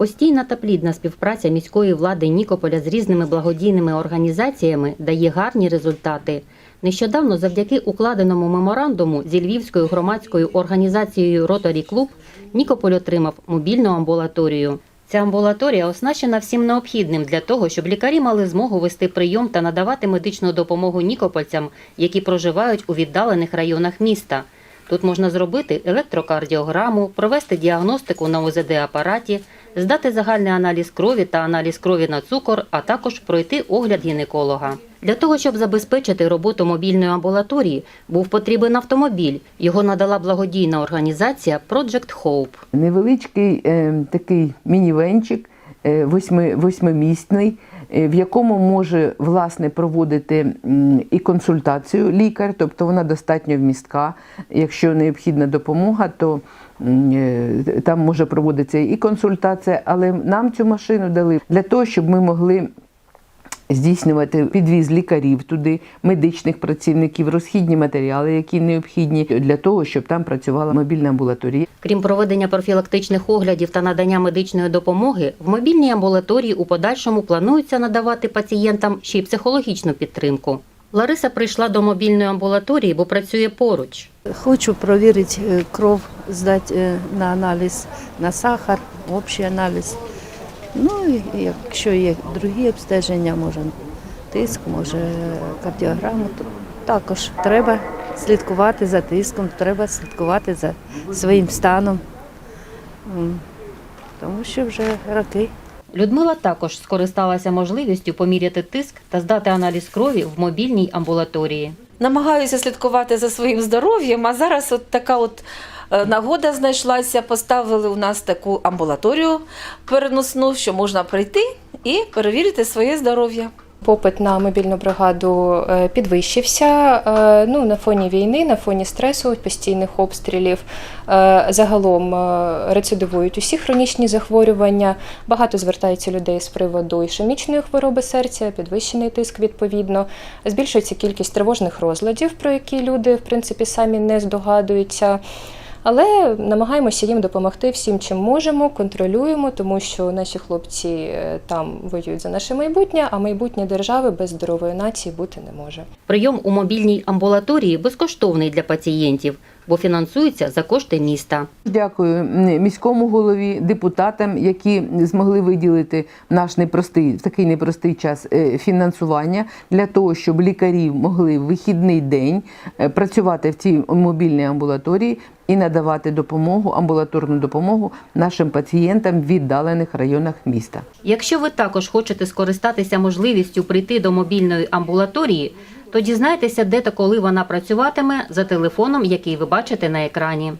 Постійна та плідна співпраця міської влади Нікополя з різними благодійними організаціями дає гарні результати. Нещодавно, завдяки укладеному меморандуму зі Львівською громадською організацією Ротарі Клуб, Нікополь отримав мобільну амбулаторію. Ця амбулаторія оснащена всім необхідним для того, щоб лікарі мали змогу вести прийом та надавати медичну допомогу нікопольцям, які проживають у віддалених районах міста. Тут можна зробити електрокардіограму, провести діагностику на ОЗД-апараті, здати загальний аналіз крові та аналіз крові на цукор, а також пройти огляд гінеколога. Для того, щоб забезпечити роботу мобільної амбулаторії, був потрібен автомобіль. Його надала благодійна організація Project Hope. Невеличкий е, такий мінівенчик, восьмимісний, е, в якому може власне проводити і консультацію лікар, тобто вона достатньо вмістка. Якщо необхідна допомога, то е, там може проводитися і консультація, але нам цю машину дали для того, щоб ми могли. Здійснювати підвіз лікарів туди, медичних працівників, розхідні матеріали, які необхідні для того, щоб там працювала мобільна амбулаторія. Крім проведення профілактичних оглядів та надання медичної допомоги, в мобільній амбулаторії у подальшому планується надавати пацієнтам ще й психологічну підтримку. Лариса прийшла до мобільної амбулаторії, бо працює поруч. Хочу провірити е, кров, здати е, на аналіз на сахар, общий аналіз. Ну і якщо є другі обстеження, може тиск, може кардіограму, то також треба слідкувати за тиском, треба слідкувати за своїм станом, тому що вже роки. Людмила також скористалася можливістю поміряти тиск та здати аналіз крові в мобільній амбулаторії. намагаюся слідкувати за своїм здоров'ям. А зараз от така от нагода знайшлася. Поставили у нас таку амбулаторію переносну, що можна прийти і перевірити своє здоров'я. Попит на мобільну бригаду е, підвищився е, ну, на фоні війни, на фоні стресу, постійних обстрілів. Е, Загалом е, рецидивують усі хронічні захворювання. Багато звертається людей з приводу ішемічної хвороби серця, підвищений тиск відповідно. Збільшується кількість тривожних розладів, про які люди в принципі самі не здогадуються. Але намагаємося їм допомогти всім, чим можемо, контролюємо, тому що наші хлопці е, там воюють за наше майбутнє, а майбутнє держави без здорової нації бути не може. Прийом у мобільній амбулаторії безкоштовний для пацієнтів, бо фінансується за кошти міста. Дякую міському голові, депутатам, які змогли виділити наш непростий в такий непростий час е, фінансування для того, щоб лікарі могли в вихідний день е, працювати в цій мобільній амбулаторії і надавати допомогу, амбулаторну допомогу нашим пацієнтам в віддалених районах міста. Якщо ви також хочете скористатися можливістю прийти до мобільної амбулаторії, то дізнайтеся, де та коли вона працюватиме за телефоном, який ви бачите на екрані.